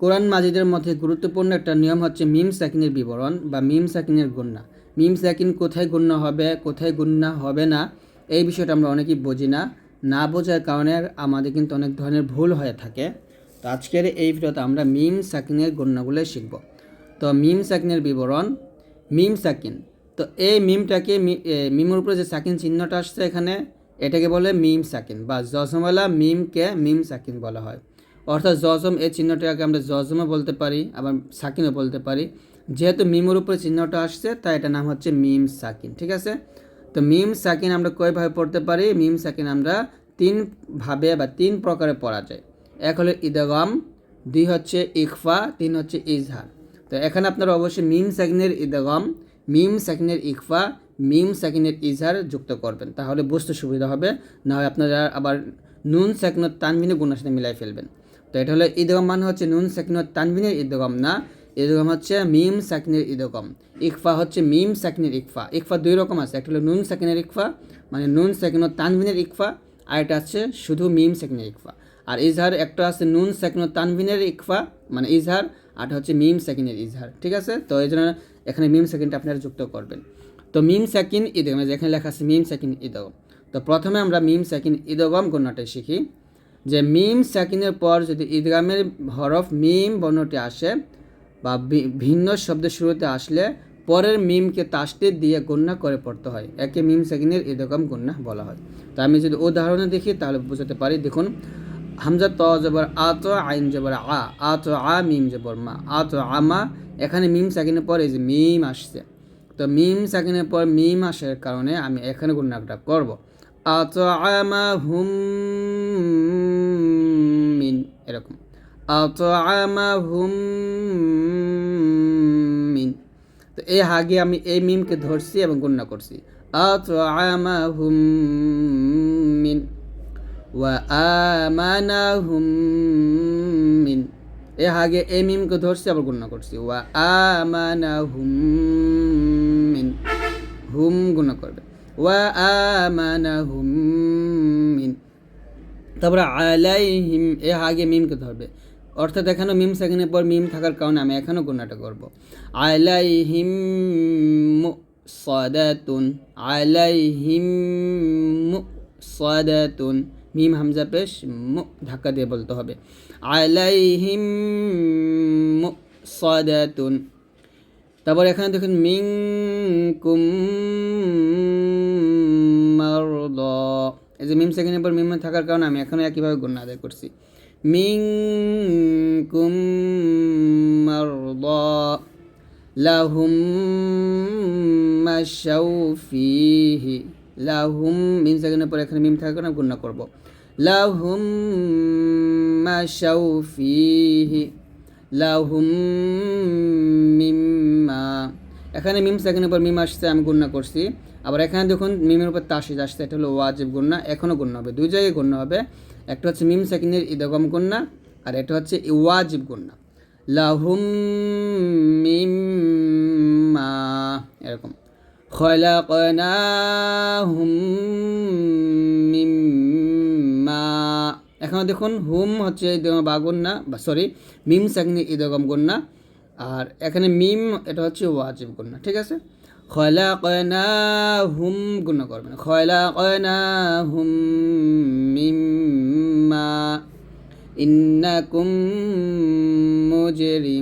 কোরআন মাজিদের মধ্যে গুরুত্বপূর্ণ একটা নিয়ম হচ্ছে মিম সাকিনের বিবরণ বা মিম সাকিনের গণ্যা মিম সাকিন কোথায় গণ্য হবে, কোথায় গণ্যা হবে না, এই বিষয়টা আমরা অনেকেই বুঝি না। না বোঝার কারণে আমাদের কিন্তু অনেক ধরনের ভুল হয়ে থাকে। তো আজকের এই ভিডিওতে আমরা মিম সাকিনের গণ্যাগুলো শিখব। তো মিম সাকিনের বিবরণ, মিম সাকিন। তো এই মিমটাকে মিমের উপরে যে সাকিন চিহ্নটা আসছে এখানে, এটাকে বলে মিম সাকিন বা জজমওয়ালা মিমকে মিম সাকিন বলা হয়। অর্থাৎ জজম এই চিহ্নটাকে আমরা জজমও বলতে পারি, আবার সাকিনও বলতে পারি। যেহেতু মিমের উপরে চিহ্নটা আসছে, তাই এটার নাম হচ্ছে মিম সাকিন, ঠিক আছে? তো মিম সাকিন আমরা কয়ভাবে পড়তে পারি? মিম সাকিন আমরা তিন ভাবে বা তিন প্রকারে পড়া যায়। এক হলো ইদগম, দুই হচ্ছে ইকফা, তিন হচ্ছে ইজহার। তো এখানে আপনারা অবশ্যই মিম সাকিনের ইদগম, মিম সাকিনের ইকফা, মিম সাকিনের ইজহার যুক্ত করবেন। তাহলে বুঝতে সুবিধা হবে না হয় আপনারা আবার নুন সাকিনের তানবিনে গুণার সাথে মিলাই ফেলবেন। তো এটা হলো ঈদগম মানে হচ্ছে নুন সাকিনের তানবিনের ঈদগম না? ঈদগম হচ্ছে মিম, সাকিনের ঈদগম ইকফা হচ্ছে মিম, সাকিনের ইকফা। ইকফা দুই রকম আছে, একটা হলো নুন, সাকিনের ইকফা মানে নুন সাকিনের তানবিনের ইকফা, আর এটা আছে শুধু মিম, সাকিনের ইকফা। আর ইজহার একটা আছে নুন সাকিনের তানবিনের ইকফা মানে ইজহার, আর হচ্ছে মিম, সাকিনের ইজহার, ঠিক আছে? তো এই জন্য এখানে মিম, সাকিনটা আপনারা যুক্ত করবেন। তো মিম, সাকিন ঈদগম এই যে এখানে লেখা আছে মিম, সাকিন ঈদগম তো প্রথমে আমরা মিম, সাকিন ঈদগম গণ্যটা শিখি। যে মিম সাকিনের পর যদি ঈদগামের হরফ মিম বর্ণটি আসে বা ভিন্ন শব্দের শুরুতে আসলে পরের মিমকে তাসদিদ দিয়ে গণ্যা করে পড়তে হয়। একে মিম সাকিনের ঈদগাম গণ্যা বলা হয়। তো আমি যদি উদাহরণে দেখি তাহলে বুঝতে পারি, দেখুন, হামজা ত জবর আ তো আইন জবর আ আ তো আ মিম জবর মা, আ তো আমা এখানে মিম সাকিনের পর এই যে মিম আসছে। তো মিম সাকিনের পর মিম আসার কারণে আমি এখানে গুণাটা করব। আতআমাহুম মিন এরকম। মিন। তো এই হাগে আমি এই মিমকে ধরছি এবং গুণনা করছি। মিন। মিন। এ হাগে এই মিমকে ধরছি আবার গুণনা করছি। ওয়া মিন। হুম গুণা করবে। ওয়া আমানাহুম মিন তারপরে আলাইহিম, এ আগে মিম মিমকে ধরবে অর্থাৎ এখানেও মিম সেখানে পর মিম থাকার কারণে আমি এখানেও গুণাটা করব। আলাইহিম সাদাতুন আলাইহিম সাদাতুন মিম হামজা পেশ ধাক্কা দিয়ে বলতে হবে। আলাইহিম সাদাতুন তারপর এখানে দেখুন মিং কুম এই যে মিম সেকেন্ডের পর মিম থাকার কারণে আমি এখানে একইভাবে গুণ আদায় করছি। মিং কুম লাহুম মাশাউ ফিহি। লাহুম, মিম সেকেন্ডের পর এখানে মিম থাকার কারণে গুণ করব। লাহুম মাশাউ ফিহি। লাহুম মিম্মা। এখানে মিম সেকেন্ডের পর মিম আসছে, আমি গুণনা করছি। আবার এখানে দেখুন, মিমের উপর তাসিজ আসছে, এটা হলো ওয়াজিব গুণনা এখনও গুণ হবে। দুই জায়গায় গুণ হবে। একটা হচ্ছে মিম সেকেন্ডের ইদগম গুণনা আর এটা হচ্ছে ওয়াজিব গুণনা লাহুম মিম্মা, এরকম। খলাকনাহুম মিম্মা। এখানে দেখুন, হুম হচ্ছে ইদগম বা গুন্না, বা সরি মিম সাকনি ইদগম গুন্না, আর এখানে মিম, এটা হচ্ছে ওয়াজিব গুন্না, ঠিক আছে? খলাকনাহুম গুন্না করবেন খলাকনাহুম মিম্মা ইন্নাকুম মুজরিমুন।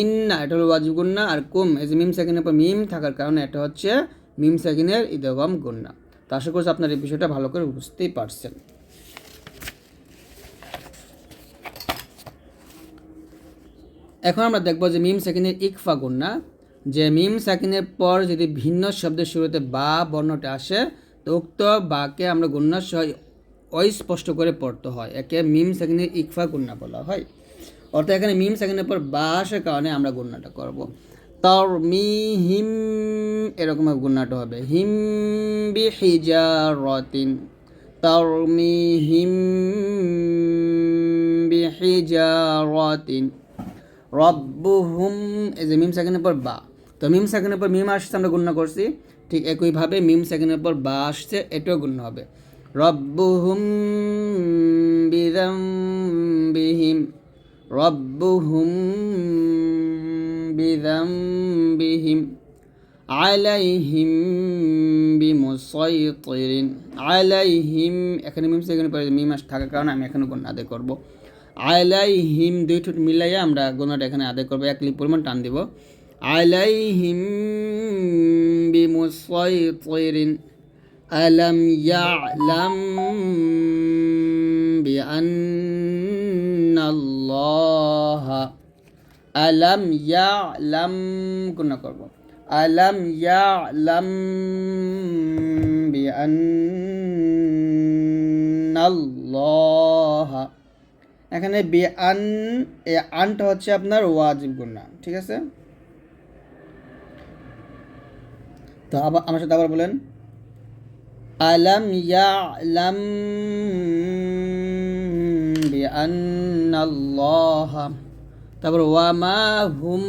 ইন্না, এটা হলো ওয়াজিব গুন্না আর কুম যে মিম সেকেন্ডের পর মিম থাকার কারণে এটা হচ্ছে মিম সেকেন্ডের ইদগম গুন্না তো আশা করছি আপনার এই বিষয়টা ভালো করে বুঝতেই পারছেন। এখন আমরা দেখব যে মিম সেকেন্ডের ইকফা গুন্না যে মিম সেকেন্ডের পর যদি ভিন্ন শব্দের শুরুতে বা বর্ণটা আসে, তো উক্ত বাকে আমরা গুন্না সহ অস্পষ্ট করে পড়তে হয়। একে মিম সেকেন্ডের ইকফা গুন্না বলা হয়। অর্থাৎ এখানে মিম সেকেন্ডের পর বা আসার কারণে আমরা গুন্নাটা করব। তর মি হিম এরকম গুন্নাটা হবে। হিম বি হিজারতিন তর মি হিম বি হিজারতিন রব্বুহুম, এই যে মিম সেকেন্ডের পর বা। তো মিম সেকেন্ডের পর মিম আসছে, আমরা গুণনা করছি। ঠিক একইভাবে মিম সেকেন্ডের পর বা আসছে, এটাও গুণ হবে। রব্বুহুম বিদম্বিহিম রব্বুহুম বিদম্বিহিম আলাইহিম বিমুসাইতিরিন। আলাইহিম, এখানে মিম সেখানে পরে মিম আস থাকার কারণে আমি এখানে গুণ আদায় করব। আলাইহিম দুই ঠোঁট মিলাইয়া আমরা গুণটা এখানে আদায় করব। এক লিপ পরিমাণ টান দিব। আলাইহিম বিমুসাইতিরিন আলাম ইয়ালাম বিআন্নাল্লাহা আলাম ইয়ালাম গুণ করব। আলাম ইয়ালাম বিআন্নাল্লাহা এখানে বিআন এ আনটা হচ্ছে আপনার ওয়াজিব গুণা ঠিক আছে? তো আবার আমার সাথে আবার বলেন। আলাম ইয়ালাম বিআন্নাল্লাহা তারপর ওয়ামা হুম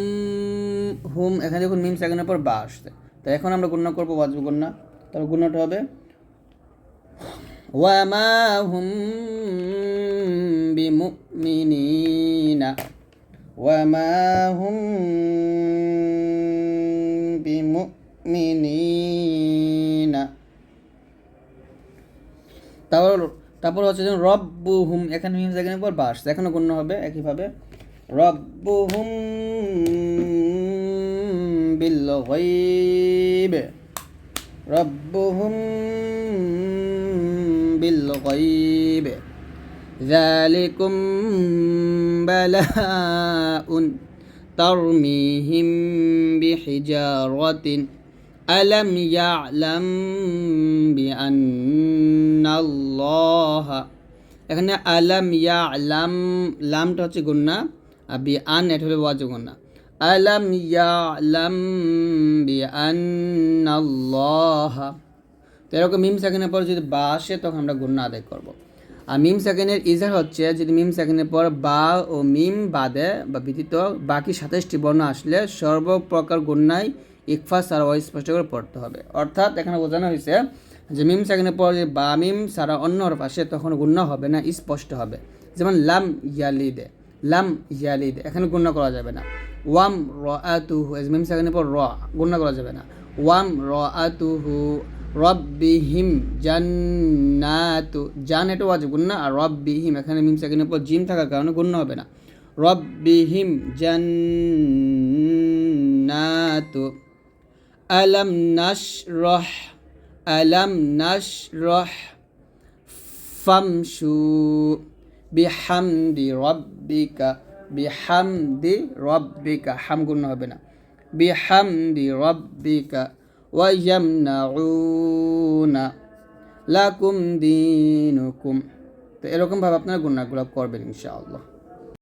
হুম, এখানে দেখুন মিম সেকেন্ডের পর বা আসছে। তো এখন আমরা গণ্য করব ওয়াজব গণ্যা তারপর গণ্যটা হবে ওয়ামা হুম বিমুমিনিনা ওয়ামা হুম বিমুমিনিনা তারপর হচ্ছে যেমন রব্বু হুম এখানে মিম সেকেন্ডের পর বাস, এখানে গণ্য হবে একইভাবে। রব্বুহুম বিল গায়ব, রব্বুহুম বিল গায়ব ذلكم بلاء ترميهم بحجارة ألم يعلم بأن الله এখানে আলাম ইয়া আলাম লামটা হচ্ছে গুন্না আর বি আন এটা হলো ওয়াজ গুন্না আলাম ইয়া আলাম বি আন্নাল্লাহ তো মিম সেকেন্ডের পর যদি বা আসে, তখন আমরা গুন্না আদায় করব। আর মিম সেকেন্ডের ইজার হচ্ছে, যদি মিম সেকেন্ডের পর বা ও মিম বাদে বা ব্যতীত বাকি সাতাশটি বর্ণ আসলে সর্বপ্রকার গুন্নায় ইকফা সারা স্পষ্ট করে পড়তে হবে। অর্থাৎ এখানে বোঝানো হয়েছে যে মিম সেকেন্ডের পর যে বা মিম সারা অন্য হরফ তখন গুণ্য হবে না, স্পষ্ট হবে। যেমন লাম ইয়ালিদে, লাম ইয়ালিদ, এখানে গুণ্য করা যাবে না। ওয়াম র আতুহু মিম সেকেন্ডের পর র গুণ্য করা যাবে না। ওয়াম র আতুহু রব্বিহিম জান্নাতু, জান এটা ওয়াজিব গুণ্য আর রব্বিহিম, এখানে মিম সেকেন্ডের পর জিম থাকার কারণে গুণ্য হবে না। রব্বিহিম জান্নাতু, আলাম নাশরাহ আলাম নাশরাহ, ফামশু বিহামদি রব্বিকা বিহামদি রব্বিকা, হাম গুণ হবে না। বিহামদি রব্বিকা ওয়াইয়ামনাউনা লাকুম দিনুকুম। তো এরকমভাবে আপনারা গুণাগুলাপ করবেন ইনশাআল্লাহ।